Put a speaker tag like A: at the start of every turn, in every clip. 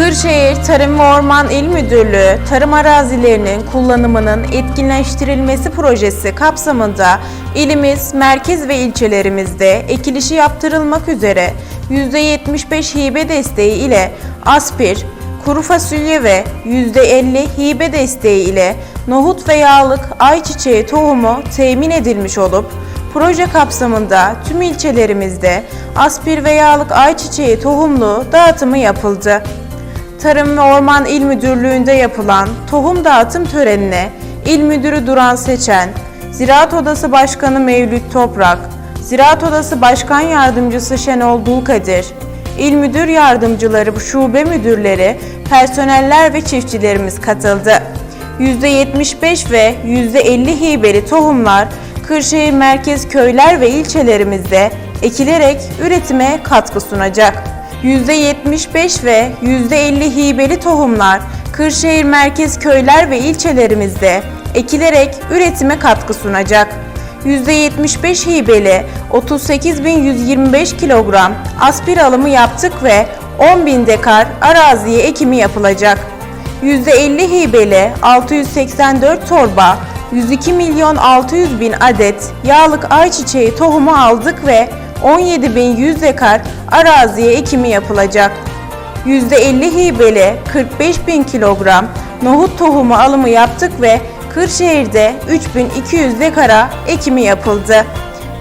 A: Kırşehir Tarım ve Orman İl Müdürlüğü, tarım arazilerinin kullanımının etkinleştirilmesi projesi kapsamında ilimiz, merkez ve ilçelerimizde ekilişi yaptırılmak üzere %75 hibe desteği ile aspir, kuru fasulye ve %50 hibe desteği ile nohut ve yağlık ayçiçeği tohumu temin edilmiş olup, proje kapsamında tüm ilçelerimizde aspir ve yağlık ayçiçeği tohumlu dağıtımı yapıldı. Tarım ve Orman İl Müdürlüğü'nde yapılan tohum dağıtım törenine İl Müdürü Duran Seçen, Ziraat Odası Başkanı Mevlüt Toprak, Ziraat Odası Başkan Yardımcısı Şenol Dulkadir, İl Müdür Yardımcıları, şube müdürleri, personeller ve çiftçilerimiz katıldı. %75 ve %50 hibeli tohumlar Kırşehir merkez köyler ve ilçelerimizde ekilerek üretime katkı sunacak. %75 ve %50 hibeli tohumlar Kırşehir merkez köyler ve ilçelerimizde ekilerek üretime katkı sunacak. %75 hibeli 38.125 kilogram aspir alımı yaptık ve 10.000 dekar araziye ekimi yapılacak. %50 hibeli 684 torba 102 milyon 600 bin adet yağlık ayçiçeği tohumu aldık ve 17.100 dekar araziye ekimi yapılacak. %50 hibeli 45 bin kilogram nohut tohumu alımı yaptık ve Kırşehir'de 3200 dekara ekimi yapıldı.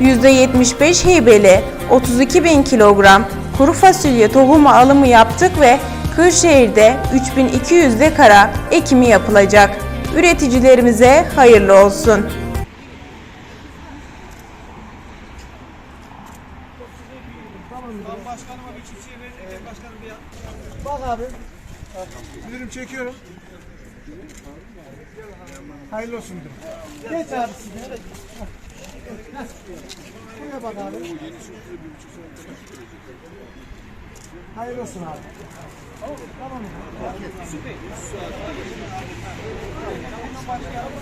A: %75 hibeli 32 bin kilogram kuru fasulye tohumu alımı yaptık ve Kırşehir'de 3200 dekara ekimi yapılacak. Üreticilerimize hayırlı olsun.
B: Başkanıma bir çiftçiye verirken başkanım bir
C: Bak abi. Müdürüm çekiyorum. Hayırlı olsun müdürüm. Geç abi size. Buraya bak abi. Hayırlı olsun abi. Tamam mı?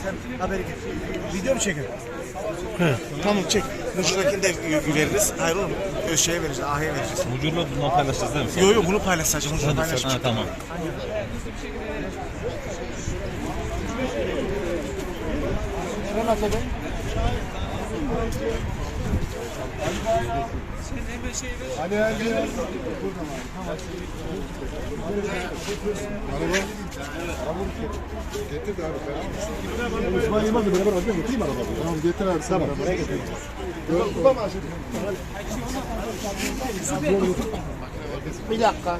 C: Sen haberi getir. Video mu çekiyorsun? Tamam çek. Bu şuradakini de veririz. Hayır oğlum. Şeye vereceğiz. Aha'ya vereceğiz.
D: Mucurla bunu paylaşacağız değil mi?
C: Yok yok bunu paylaşacağız. Bunu paylaşacağız.
D: Ha tamam.
E: Hadi hadi. Araba. Getir de abi. İsmail Yılmaz'la. Tamam getir abi. Tamam. Buraya.
F: Bir dakika.